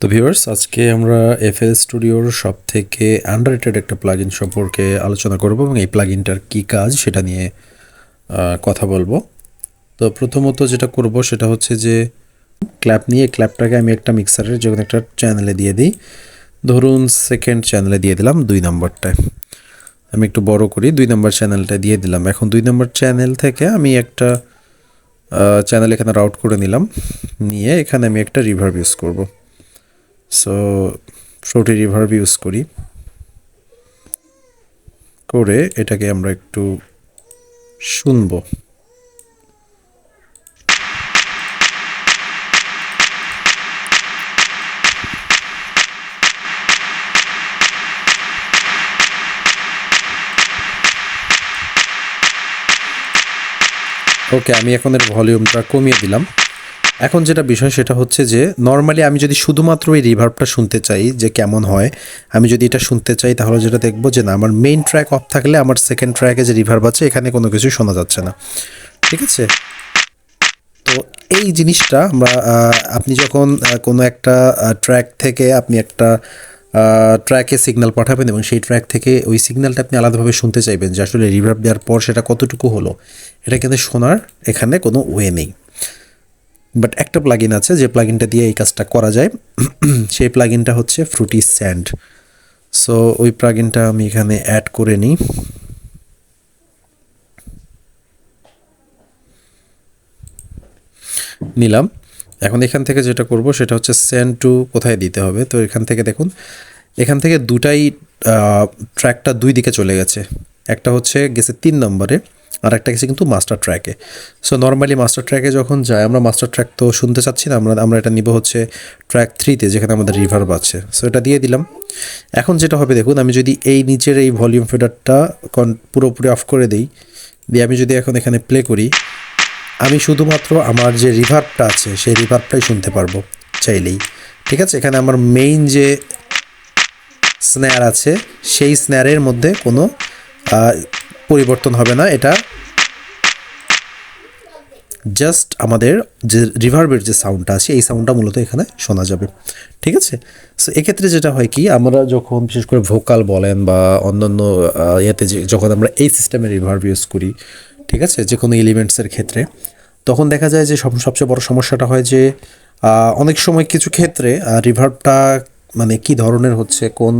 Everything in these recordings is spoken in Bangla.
তো ভিউয়ার্স, আজকে আমরা এফএল স্টুডিওর সব থেকে আন্ডাররেটেড একটা প্লাগইন সম্পর্কে আলোচনা করব এবং এই প্লাগইনটার কী কাজ সেটা নিয়ে কথা বলব। তো প্রথমত যেটা করব সেটা হচ্ছে যে ক্ল্যাপ নিয়ে ক্ল্যাপটাকে আমি একটা মিক্সারের যে কোনো একটা চ্যানেলে দিয়ে দিই। ধরুন সেকেন্ড চ্যানেলে দিয়ে দিলাম দুই নম্বরটায় আমি একটু বড় করি, দুই নম্বর চ্যানেলটা দিয়ে দিলাম। এখন দুই নম্বর চ্যানেল থেকে আমি একটা চ্যানেল এখানে রাউট করে নিলাম। নিয়ে এখানে আমি একটা রিভার্ভ ইউজ করব। সো ফ্লোটি রিভার্ভ ইউজ করি। করে এটাকে আমরা একটু শুনব। ওকে আমি এখন এর ভলিউমটা কমিয়ে দিলাম। এখন যেটা বিষয় সেটা হচ্ছে যে নর্মালি আমি যদি শুধুমাত্র এই রিভার্বটা শুনতে চাই যে কেমন হয়, আমি যদি এটা শুনতে চাই তাহলে যেটা দেখব যে না, আমার মেইন ট্র্যাক অফ থাকলে আমার সেকেন্ড ট্র্যাকে যে রিভার্ব আছে এখানে কোনো কিছু শোনা যাচ্ছে না। ঠিক আছে? তো এই জিনিসটা আমরা আপনি যখন কোনো একটা ট্র্যাক থেকে আপনি একটা ট্র্যাকে সিগন্যাল পাঠাবেন এবং সেই ট্র্যাক থেকে ওই সিগন্যালটা আপনি আলাদাভাবে শুনতে চাইবেন যে আসলে রিভার্ব দেওয়ার পর সেটা কতটুকু হলো, এটা কিন্তু শোনার এখানে কোনো ওয়ে নেই। বাট একটা প্লাগইন আছে যে প্লাগইনটা দিয়ে এই কাজটা করা যায়। সেই প্লাগইনটা হচ্ছে ফ্রুটি স্যান্ড সো ওই প্লাগইনটা আমি এখানে অ্যাড করে নিই। নিলাম। এখন এখান থেকে যেটা করব সেটা হচ্ছে সেন্ড টু কোথায় দিতে হবে? তো এখান থেকে দেখুন, এখান থেকে দুটাই ট্র্যাকটা দুই দিকে চলে গেছে। একটা হচ্ছে গেছে তিন নম্বরে। আর একটা গেছে কিন্তু মাস্টার ট্র্যাকে সো নর্মালি মাস্টার ট্র্যাকে যখন যায় আমরা মাস্টার ট্র্যাক তো শুনতে চাচ্ছি না, আমরা আমরা এটা নিব হচ্ছে ট্র্যাক থ্রিতে যেখানে আমাদের রিভার্ব আছে। সো এটা দিয়ে দিলাম। এখন যেটা হবে, দেখুন, আমি যদি এই নিচের এই ভলিউম ফেডারটা পুরোপুরি অফ করে দিই, দিয়ে আমি যদি এখন এখানে প্লে করি, আমি শুধুমাত্র আমার যে রিভার্বটা আছে, সেই রিভার্বটাই শুনতে পারব চাইলেই। ঠিক আছে? এখানে আমার মেইন যে স্ন্যার আছে, সেই স্ন্যারের মধ্যে কোনো পরিবর্তন হবে না, এটা জাস্ট আমাদের যে রিভার্বের যে সাউন্ডটা আছে, এই সাউন্ডটা মূলত এখানে শোনা যাবে। ঠিক আছে? সো এক্ষেত্রে যেটা হয় কি, আমরা যখন, বিশেষ করে ভোকাল বলেন বা অন্যান্য ইয়েতে যে, যখন আমরা এই সিস্টেমের রিভার্ব ইউজ করি, ঠিক আছে? যে কোনো এলিমেন্টসের ক্ষেত্রে, তখন দেখা যায় যে সব, সবচেয়ে বড় সমস্যাটা হয় যে অনেক সময় কিছু ক্ষেত্রে রিভার্বটা মানে কি ধরনের হচ্ছে, কোন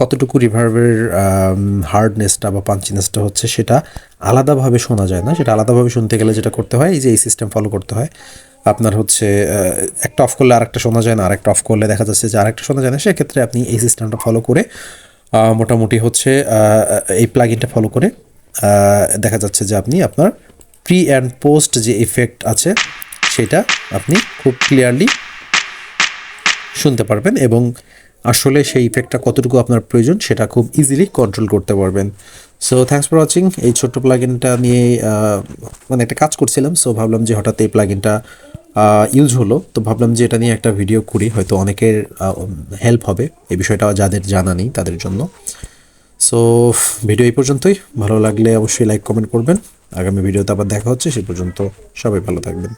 কতটুকু রিভার্বের হার্ডনেসটা বা পাঞ্চিনেসটা হচ্ছে সেটা আলাদাভাবে শোনা যায় না। সেটা আলাদাভাবে শুনতে গেলে যেটা করতে হয়, এই যে এই সিস্টেম ফলো করতে হয়। আপনার হচ্ছে একটা অফ করলে আরেকটা শোনা যায় না, আরেকটা অফ করলে দেখা যাচ্ছে যে আরেকটা শোনা যায় না, সেক্ষেত্রে আপনি এই সিস্টেমটা ফলো করে মোটামুটি হচ্ছে এই প্লাগইনটা ফলো করে দেখা যাচ্ছে যে আপনি আপনার প্রি অ্যান্ড পোস্ট যে ইফেক্ট আছে, সেটা আপনি খুব ক্লিয়ারলি শুনতে পারবেন এবং আসলে সেই ইফেক্টটা কতটুকু আপনার প্রয়োজন সেটা খুব ইজিলি কন্ট্রোল করতে পারবেন। সো থ্যাংকস ফর ওয়াচিং এই ছোট্ট প্লাগইনটা নিয়ে মানে একটা কাজ করছিলাম সো ভাবলাম যে হঠাৎ এই প্লাগইনটা ইউজ হলো। তো ভাবলাম যে এটা নিয়ে একটা ভিডিও করি, হয়তো অনেকের হেল্প হবে। এই বিষয়টা যাদের জানা নেই, তাদের জন্য। সো ভিডিও এই পর্যন্তই। ভালো লাগলে অবশ্যই লাইক কমেন্ট করবেন। আগামী ভিডিওতে আবার দেখা হচ্ছে। সে পর্যন্ত সবাই ভালো থাকবেন।